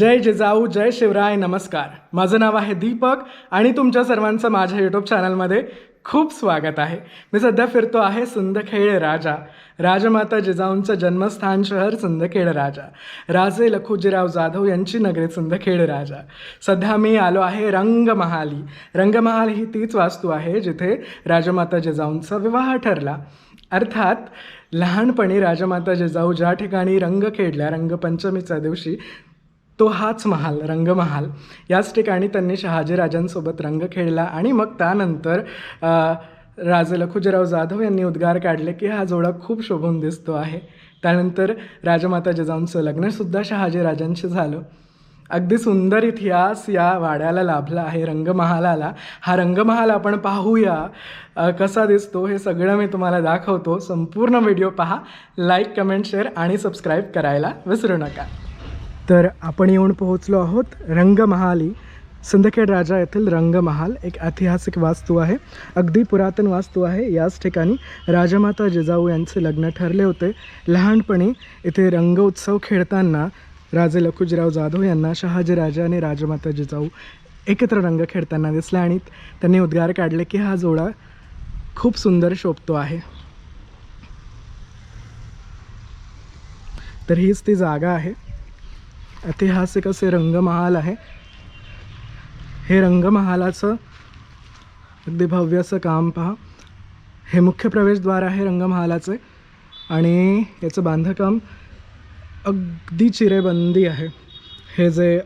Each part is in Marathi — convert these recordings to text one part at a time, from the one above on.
जय जिजाऊ जय शिवराय नमस्कार. माझं नाव आहे दीपक आणि तुमच्या सर्वांचं माझ्या यूट्यूब चॅनलमध्ये खूप स्वागत आहे. मी सध्या फिरतो आहे सिंदखेड राजा. राजमाता जिजाऊंचं जन्मस्थान शहर सिंदखेड राजा. राजे लखुजीराव जाधव यांची नगरी सिंदखेड राजा. सध्या मी आलो आहे रंगमहाली. रंगमहाल ही तीच वास्तू आहे जिथे राजमाता जिजाऊंचा विवाह ठरला. अर्थात लहानपणी राजमाता जिजाऊ ज्या ठिकाणी रंग खेळल्या रंगपंचमीच्या दिवशी तो हाच महाल रंगमहाल. याच ठिकाणी त्यांनी शहाजीराजांसोबत रंग खेळला आणि मग त्यानंतर राजे लखुजीराव जाधव यांनी उद्गार काढले की हा जोडा खूप शोभून दिसतो आहे. त्यानंतर राजमाता जिजाऊंचं लग्नसुद्धा शहाजीराजांशी झालं. अगदी सुंदर इतिहास या वाड्याला लाभला आहे रंगमहालाला. हा रंगमहाल आपण पाहूया. कसा दिसतो हे सगळं मी तुम्हाला दाखवतो. संपूर्ण व्हिडिओ पहा लाईक कमेंट शेअर आणि सबस्क्राईब करायला विसरू नका. तर आपण येऊन पोहोचलो आहोत रंगमहाली. सिंदखेड राजा येथील रंगमहाल एक ऐतिहासिक वास्तू आहे. अगदी पुरातन वास्तू आहे. याच ठिकाणी राजमाता जिजाऊ यांचे लग्न ठरले होते. लहानपणी इथे रंग उत्सव खेळताना राजे लखुजीराव जाधव यांना शहाजीराजा आणि राजमाता जिजाऊ एकत्र रंग खेळताना दिसला आणि त्यांनी उद्गार काढले की हा जोडा खूप सुंदर शोभतो आहे. तर हीच ती जागा आहे. ऐतिहासिक असे रंगमहाल आहे. हे रंगमहालाचं अगदी भव्य असं काम पहा. हे मुख्य प्रवेशद्वार आहे रंगमहालाचे आणि याचं बांधकाम अगदी चिरेबंदी आहे. हे जे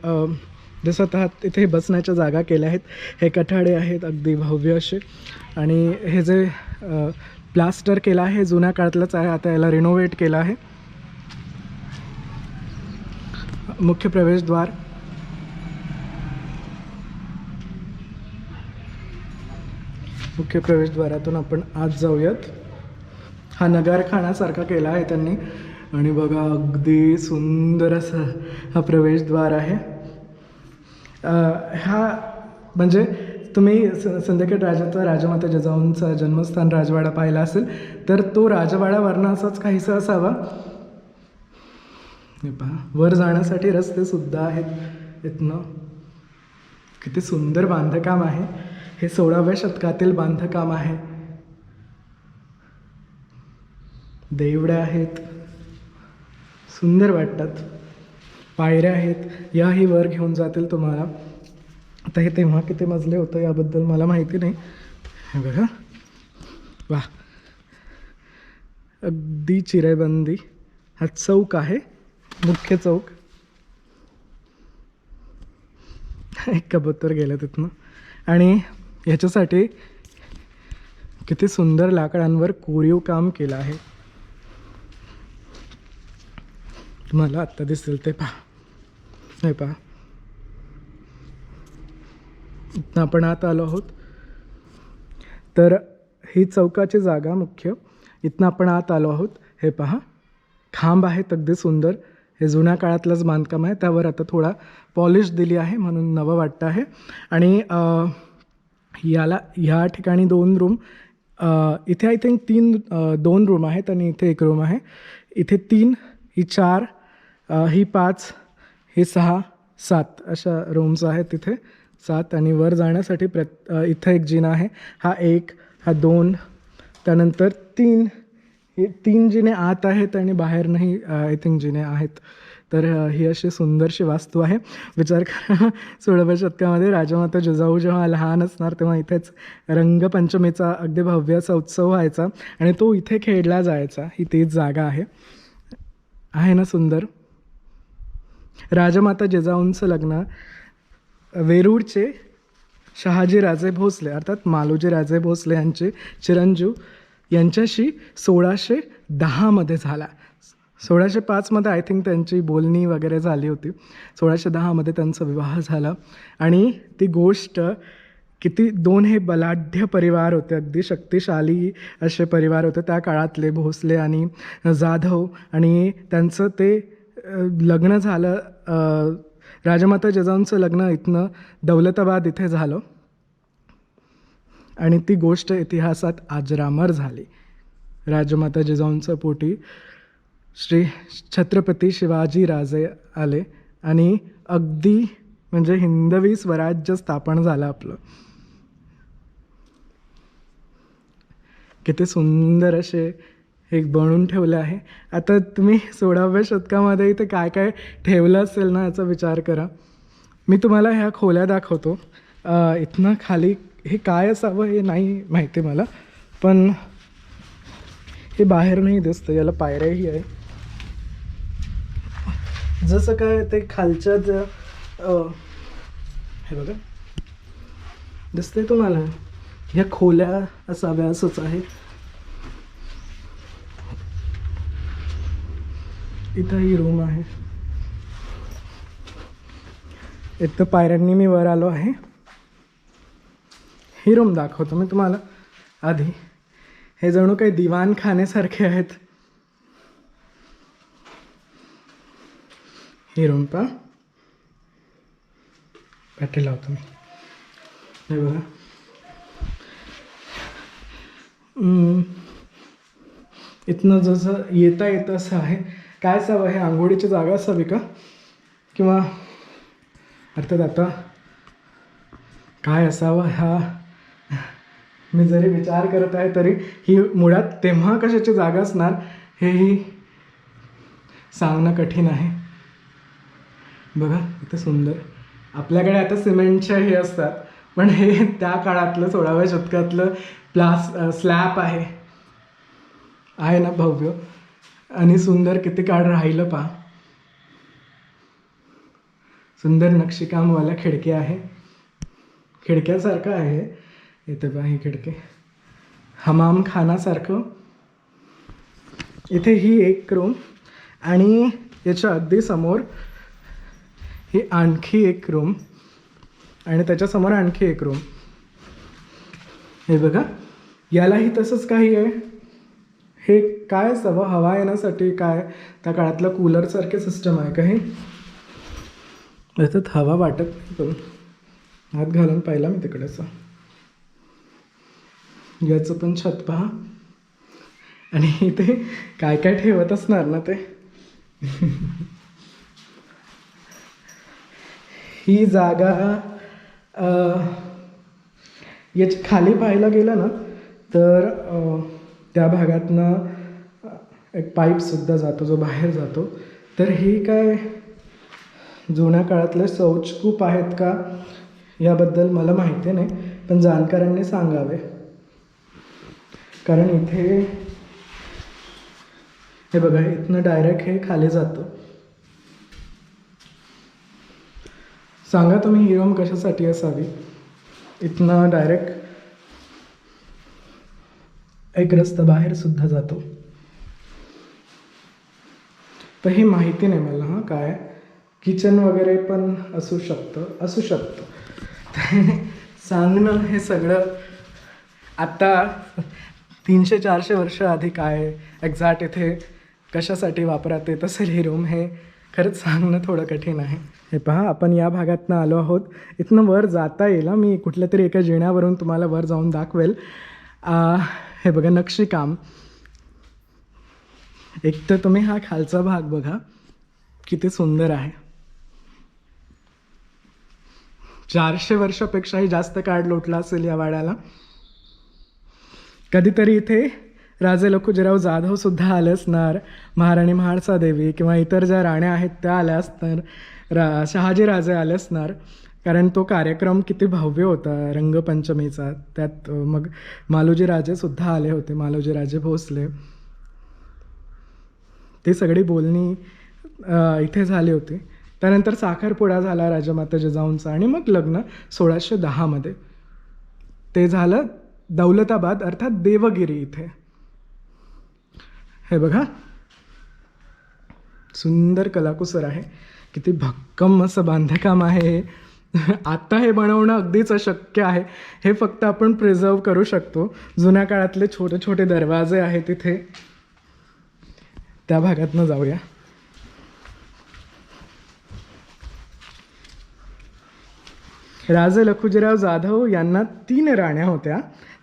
दिसत आहात इथे बसण्याच्या जागा केल्या आहेत हे कठाडे आहेत अगदी भव्य असे. आणि हे जे प्लास्टर केलं आहे जुन्या काळातलंच आहे आता याला रिनोव्हेट केलं आहे. मुख्य प्रवेशद्वार मुख्य प्रवेशद्वारातून आपण आज जाऊयात. हा नगारखानासारखा केला आहे त्यांनी. आणि बघा अगदी सुंदर असा हा प्रवेशद्वार आहे. ह्या हा म्हणजे तुम्ही स संध्याकाळ राजाचा राजमाता जिजाऊंचा जन्मस्थान राजवाडा पाहिला असेल तर तो राजवाडावरनं असाच काहीसा असावा. हे पहा. वर जाण्यासाठी रस्ते सुद्धा आहेत. इथनं किती सुंदर बांधकाम आहे. हे सोळाव्या शतकातील बांधकाम आहे. देवड्या आहेत. सुंदर वाटतात. पायऱ्या आहेत. याही वर घेऊन जातील तुम्हाला. आता हे तेव्हा किती मजले होतं याबद्दल मला माहिती नाही. हे बघा. वा अगदी चिरेबंदी. हा चौक आहे. मुख्य चौक. एक कबूतर गेलं तिथनं आणि ह्याच्यासाठी किती सुंदर लाकडांवर कोरीव काम केलं आहे. तुम्हाला आत्ता दिसेल ते पहा. हे पहा. इथनं आपण आत आलो आहोत. तर ही चौकाची जागा मुख्य. इथनं आपण आत आलो आहोत. हे पहा. खांब आहेत अगदी सुंदर. हे जुन्या काळातलंच बांधकाम आहे. त्यावर आता थोडा पॉलिश दिली आहे म्हणून नवं वाटतं आहे. आणि याला ह्या ठिकाणी दोन रूम इथे आय थिंक तीन दोन रूम आहेत आणि इथे एक रूम आहे. इथे तीन ही चार ही पाच ही सहा सात अशा रूम्स आहेत तिथे. सात आणि वर जाण्यासाठी प्रत इथं एक जिना आहे. हा एक हा दोन त्यानंतर तीन हे तीन जिने आत आहेत आणि बाहेर नाही आय थिंक जिने आहेत. तर ही अशी सुंदरशी वास्तू आहे. विचार करा सोळाव्या शतकामध्ये राजमाता जिजाऊ जेव्हा लहान असणार तेव्हा इथेच रंगपंचमीचा अगदी भव्य असा उत्सव व्हायचा आणि तो इथे खेळला जायचा. ही तीच जागा आहे. आहे ना सुंदर? राजमाता जिजाऊंचं लग्न वेरूळचे शहाजी राजे भोसले अर्थात मालोजी राजे भोसले यांचे चिरंजीव यांच्याशी सोळाशे दहामध्ये झाला. सोळाशे पाचमध्ये आय थिंक त्यांची बोलणी वगैरे झाली होती. सोळाशे दहामध्ये त्यांचा विवाह झाला. आणि ती गोष्ट किती दोन हे बलाढ्य परिवार होते. अगदी शक्तिशाली असे परिवार होते. त्या काळातले भोसले आणि जाधव आणि त्यांचं ते लग्न झालं राजमाता जिजाऊंचं लग्न इथनं दौलताबाद इथे झालं. आणि ती गोष्ट इतिहासात आजरामर झाली. राजमाता जिजाऊंच्या पोटी श्री छत्रपती शिवाजी राजे आले आणि अगदी म्हणजे हिंदवी स्वराज्य स्थापन झालं आपलं. किती सुंदर असे एक बनवून ठेवलं आहे. आता तुम्ही सोळाव्या शतकामध्ये इथे काय काय ठेवलं असेल ना याचा विचार करा. मी तुम्हाला ह्या खोल्या दाखवतो. इथनं खाली हे काय असावं हे नाही माहिती मला पण हे बाहेर नाही दिसतं याला पायऱ्याही आहे. जसं काय ते खालच्या ज्या हे बघा. दिसतंय तुम्हाला? ह्या खोल्या असाव्या असंच आहे. इथं ही रूम आहे. इथं पायऱ्यांनी मी वर आलो आहे. ही रूम दाखवतो. मी तुम्हाला आधी हे जणू काही दिवाणखानेसारखे आहेत. ही रूम पा बॅटरी लावतो मी. हे बघा. इथनं जसं येता येतं असं आहे. काय असावं हे आंघोळीची जागा असावी का? किंवा अर्थात आता काय असावं? ह्या मी जरी विचार करत आहे तरी ही मुळात तेव्हा कशाची जागा असणार हेही सांगणं कठीण आहे. बघा इथं सुंदर. आपल्याकडे आता सिमेंटच्या हे असतात पण हे त्या काळातलं सोळाव्या शतकातलं प्लास स्लॅब आहे. आहे ना भव्य? आणि सुंदर किती काळ राहिलं पहा. सुंदर नक्षीकामवाल्या खिडक्या आहे. खिडक्यासारखं आहे. इथे पहा ही खिडकी। हमाम खानासारखं इथे ही एक रूम आणि याच्या अगदी समोर ही आणखी एक रूम आणि त्याच्यासमोर आणखी एक रूम हे बघा यालाही तसंच काही आहे. हे काय असावं हवा येण्यासाठी काय? त्या काळातलं कूलरसारखे सिस्टम आहे का हे याच्यात हवा वाटत नाही पण. हात घालून पाहिला मी तिकडेचा. याचं पण छत पहा. आणि इथे काय काय ठेवत असणार ना ते? ही जागा याची याच्या खाली पाहायला गेलं ना तर त्या भागातनं एक पाईपसुद्धा जातो जो बाहेर जातो. तर ही काय जुन्या काळातले शौचकूप आहेत का? याबद्दल मला माहिती नाही पण जाणकारांनी सांगावे. कारण इथे हे बघा इथनं डायरेक्ट हे खाली जातं. सांगा तुम्ही ही रूम कशासाठी असावी? इथनं डायरेक्ट एक रस्ता बाहेरसुद्धा जातो. तर हे माहिती नाही मला हां काय? किचन वगैरे पण असू शकतं असू शकतं. सांगणं हे सगळं आत्ता तीनशे चारशे वर्ष आधी काय एक्झॅक्ट इथे कशासाठी वापरात येत असेल ही रूम हे खरंच सांगणं थोडं कठीण आहे. हे पहा आपण या भागातनं आलो आहोत. इथनं वर जाता येईल मी कुठल्या तरी एका जिण्यावरून तुम्हाला वर जाऊन दाखवेल. हे बघा नक्षीकाम एक तर तुम्ही हा खालचा भाग बघा किती सुंदर आहे. चारशे वर्षापेक्षाही जास्त काळ लोटला असेल या वाड्याला. कधीतरी इथे राजे लखुजीराव जाधव सुद्धा आले असणार. महाराणी महाळसा देवी किंवा इतर ज्या राण्या आहेत त्या आल्या असणार. रा शहाजी राजे आले असणार. कारण तो कार्यक्रम किती भव्य होता रंगपंचमीचा. त्यात मग मालोजी राजे सुद्धा आले होते. मालोजी राजे भोसले. ती सगळी बोलणी इथे झाली होती. त्यानंतर साखरपुडा झाला राजमाता जिजाऊंचा आणि मग लग्न सोळाशे दहामध्ये ते झालं दौलताबाद अर्थात देवगिरी इथे. हे बघा. सुंदर कलाकुसर आहे. किती भक्कम असं बांधकाम आहे. आत्ता हे बनवणं अगदीच अशक्य आहे. हे फक्त आपण प्रिझर्व करू शकतो. जुन्या काळातले छोटे छोटे दरवाजे आहेत तिथे त्या भागातनं जाऊया. राजे लखुजीराव जाधव यांना तीन राण्या होत्या.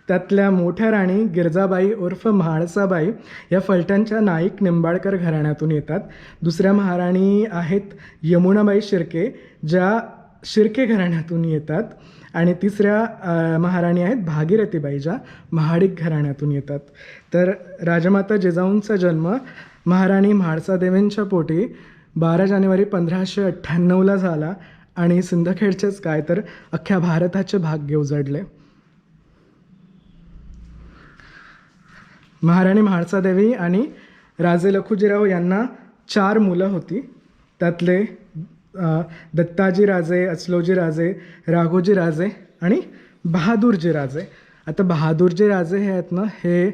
त्यातल्या मोठ्या राणी गिरजाबाई उर्फ म्हाळसाबाई या फलटणच्या नाईक निंबाळकर घराण्यातून येतात. दुसऱ्या महाराणी आहेत यमुनाबाई शिर्के ज्या शिर्के घराण्यातून येतात. आणि तिसऱ्या महाराणी आहेत भागीरथीबाई ज्या महाडिक घराण्यातून येतात. तर राजमाता जिजाऊंचा जन्म महाराणी म्हाळसादेवींच्या पोटी बारा जानेवारी पंधराशे अठ्ठ्याण्णवला झाला. आणि सिंदखेडचेच काय तर अख्ख्या भारताचे भाग्य उजडले. महाराणी म्हाळसादेवी आणि राजे लखुजीराव यांना चार मुलं होती. त्यातले दत्ताजी राजे अचलोजी राजे राघोजी राजे आणि बहादूरजी राजे. आता बहादूरजी राजे हे आहेत ना हे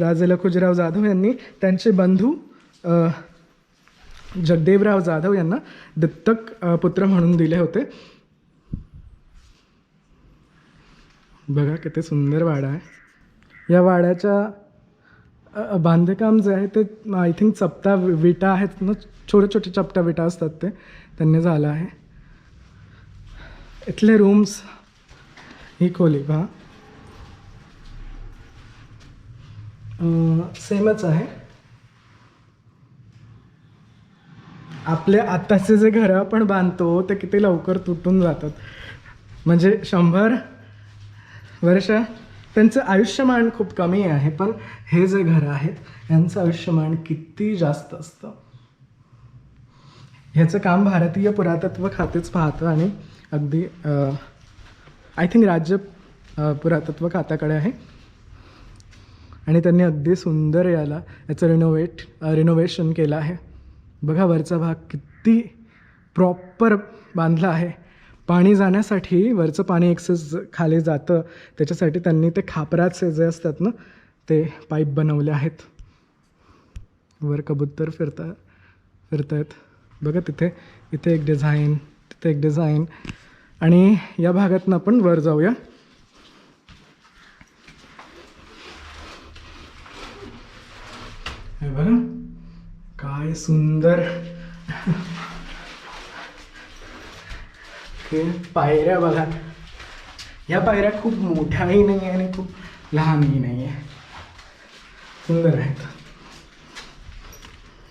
राजे लखुजीराव जाधव यांनी त्यांचे बंधू जगदेवराव जाधव यांना दत्तक पुत्र म्हणून दिले होते. बघा किती सुंदर वाडा आहे. या वाड्याच्या बांधकाम जे आहे ते आय थिंक चपटा विटा आहेत ना छोटे छोटे चपटा विटा असतात ते त्यांनी झालं आहे. इथले रूम्स ही खोली पहा. सेमच आहे. आपले आत्ताचे जे घरं आपण बांधतो ते किती लवकर तुटून जातात. म्हणजे शंभर वर्ष त्यांचं आयुष्यमान खूप कमी आहे पण हे जे घरं आहेत यांचं आयुष्यमान किती जास्त असतं. ह्याचं काम भारतीय पुरातत्व खातेच पाहतं आणि अगदी आय थिंक राज्य पुरातत्व खात्याकडे आहे. आणि त्यांनी अगदी सुंदर याला याचं रिनोवेट रिनोव्हेशन केलं आहे. बघा वरचा भाग किती प्रॉपर बांधला आहे. पाणी जाण्यासाठी वरचं पाणी एक्सेस खाली जातं. त्याच्यासाठी त्यांनी ते खापराचे जे असतात ना ते पाईप बनवले आहेत. वर कबूतर फिरता फिरतायत. बघा तिथे इथे एक डिझाईन तिथे एक डिझाईन आणि या भागातनं आपण वर जाऊया. हे बघा काय सुंदर. हे पायऱ्या बघा. या पायऱ्या खूप मोठ्याही नाही आहे आणि खूप लहानही नाही आहे सुंदर आहेत.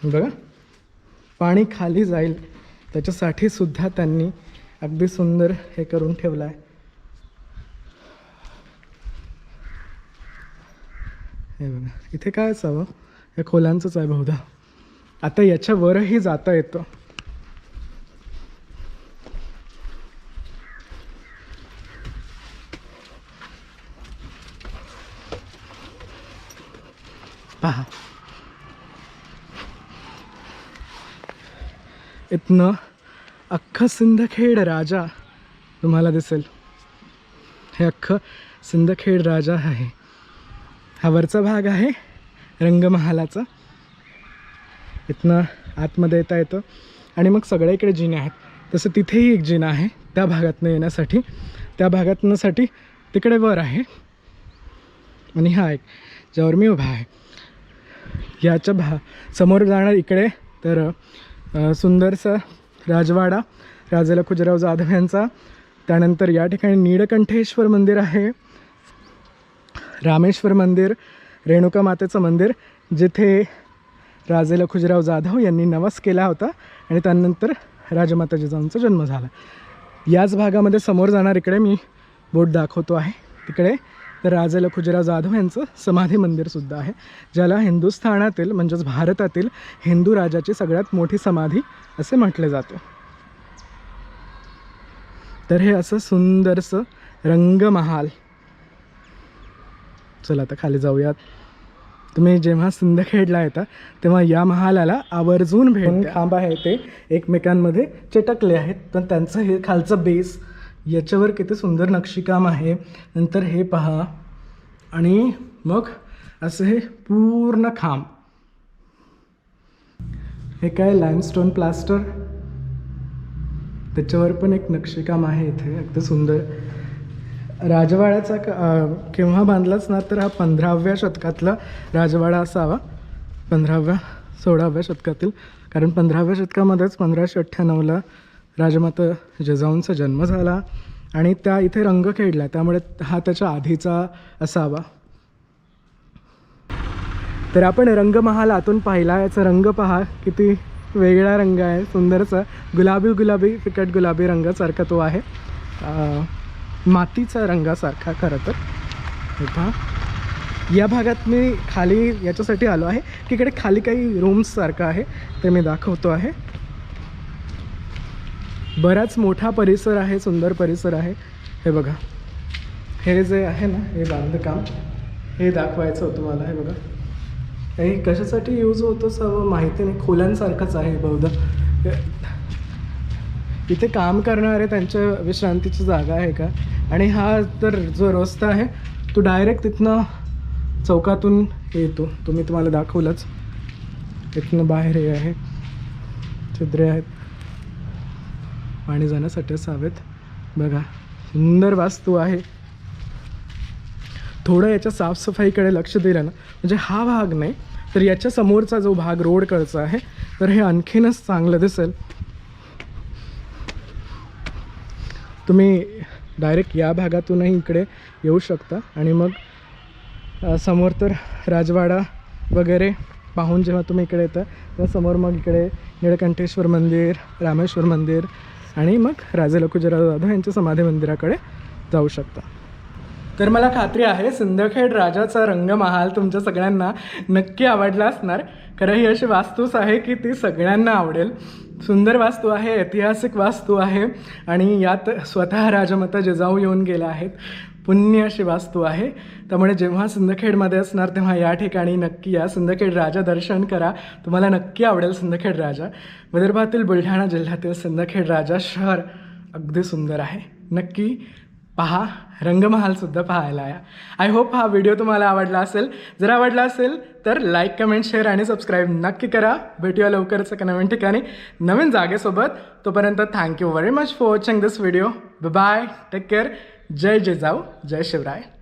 बघा. पाणी खाली जाईल. त्याच्यासाठी सुद्धा त्यांनी अगदी सुंदर हे करून ठेवलं आहे. हे बघा. इथे काय असावं? हे खोल्यांचंच आहे बहुधा. आता याच्यावरही जाता येतं. पहा इथनं अख्खं सिंदखेड राजा तुम्हाला दिसेल. हे अख्खं सिंदखेड राजा आहे. हा वरचा भाग आहे रंगमहालाचा. इथनं आतमध्ये येता येतं. आणि मग सगळ्याकडे जिने आहेत. तसं तिथेही एक जिना आहे. त्या भागातनं येण्यासाठी त्या भागातनंसाठी तिकडे वर आहे. आणि हा एक ज्यावर मी उभा आहे. याच्या भा समोर जाणार इकडे तर सुंदरसा राजवाडा राजाला खुजराव जाधव यांचा. त्यानंतर या ठिकाणी नीळकंठेश्वर मंदिर आहे. रामेश्वर मंदिर रेणुका मातेचं मंदिर जिथे राजे लखुजीराव जाधव यांनी नवस केला होता आणि त्यानंतर राजमाता जिजाऊंचा जन्म झाला. याच भागामध्ये समोर जाणार इकडे मी बोट दाखवतो आहे. तिकडे तर राजे खुजरा जाधव यांचं समाधी मंदिरसुद्धा आहे ज्याला हिंदुस्थानातील म्हणजेच भारतातील हिंदू राजाची सगळ्यात मोठी समाधी असे म्हटले जाते. तर हे असं सुंदरसं रंगमहाल. चला आता खाली जाऊयात. तुम्ही जेव्हा सिंदखेडला येता तेव्हा या महालाला आवर्जून भेट खांब आहे ते एकमेकांमध्ये चिटकले आहेत पण त्यांचं हे खालचं बेस याच्यावर किती सुंदर नक्षीकाम आहे. नंतर हे पहा. आणि मग असं हे पूर्ण खांब. हे काय लाईमस्टोन प्लास्टर त्याच्यावर पण एक नक्षीकाम आहे इथे. अगदी सुंदर. राजवाड्याचा केव्हा बांधलाच ना तर हा पंधराव्या शतकातला राजवाडा असावा. पंधराव्या सोळाव्या शतकातील. कारण पंधराव्या शतकामध्येच पंधराशे अठ्ठ्याण्णवला राजमाता जिजाऊंचा जन्म झाला आणि त्या इथे रंग खेळला त्यामुळे हा त्याच्या आधीचा असावा. तर आपण रंगमहाल आतून पाहिला. याचा रंग पहा. किती वेगळा रंग आहे. सुंदरसा गुलाबी गुलाबी फिकट गुलाबी रंगासारखा तो आहे. मातीचा रंगासारखा खरं तर. पहा. या भागात मी खाली याच्यासाठी आलो आहे. की इकडे खाली काही रूम्ससारखं आहे. ते मी दाखवतो आहे. बराच मोठा परिसर आहे सुंदर परिसर आहे. हे बघा. हे जे आहे ना हे बांधकाम हे दाखवायचं होतं मला हे बघा. हे कशासाठी यूज होतो सर्व माहिती नाही. खोल्यांसारखंच आहे बहुधा इथे काम करणारे त्यांच्या विश्रांतीची जागा आहे का? आणि हा तर जो रस्ता आहे तो डायरेक्ट तिथनं चौकातून येतो. तुम्ही तुम्हाला दाखवलंच. तिथनं बाहेर हे आहे. छिद्रे आहेत. पाणी जाण्यासाठी असावेत बघा सुंदर वास्तू आहे. थोडं याच्या साफसफाईकडे लक्ष दिलं ना म्हणजे हा भाग नाही तर याच्या समोरचा जो भाग रोडकडचा आहे तर हे आणखीनच चांगलं दिसेल. तुम्ही डायरेक्ट या भागातूनही इकडे येऊ शकता. आणि मग समोर तर राजवाडा वगैरे पाहून जेव्हा तुम्ही इकडे येता तेव्हा समोर मग इकडे निळकंठेश्वर मंदिर रामेश्वर मंदिर आणि मग राजे लखुजीराव जाधव यांच्या समाधी मंदिराकडे जाऊ शकता. तर मला खात्री आहे सिंदखेड राजाचा रंगमहाल तुमच्या सगळ्यांना नक्की आवडला असणार. कारण ही अशी वास्तूच आहे की ती सगळ्यांना आवडेल. सुंदर वास्तू आहे ऐतिहासिक वास्तू आहे आणि यात स्वतः राजमाता जिजाऊ येऊन गेल्या आहेत. पुण्य अशी वास्तू आहे. त्यामुळे जेव्हा सिंदखेडमध्ये असणार तेव्हा या ठिकाणी नक्की या सिंदखेड राजा दर्शन करा. तुम्हाला नक्की आवडेल सिंदखेड राजा. विदर्भातील बुलढाणा जिल्ह्यातील सिंदखेड राजा शहर अगदी सुंदर आहे. नक्की पहा रंगमहालसुद्धा पाहायला या. आय होप हा व्हिडिओ तुम्हाला आवडला असेल. जर आवडला असेल तर लाईक कमेंट शेअर आणि सबस्क्राईब नक्की करा. भेटूया लवकरच एका नवीन ठिकाणी. नवीन जागेसोबत. तोपर्यंत thank you very much for watching this video bye take care जय जिजाऊ जय शिवराय।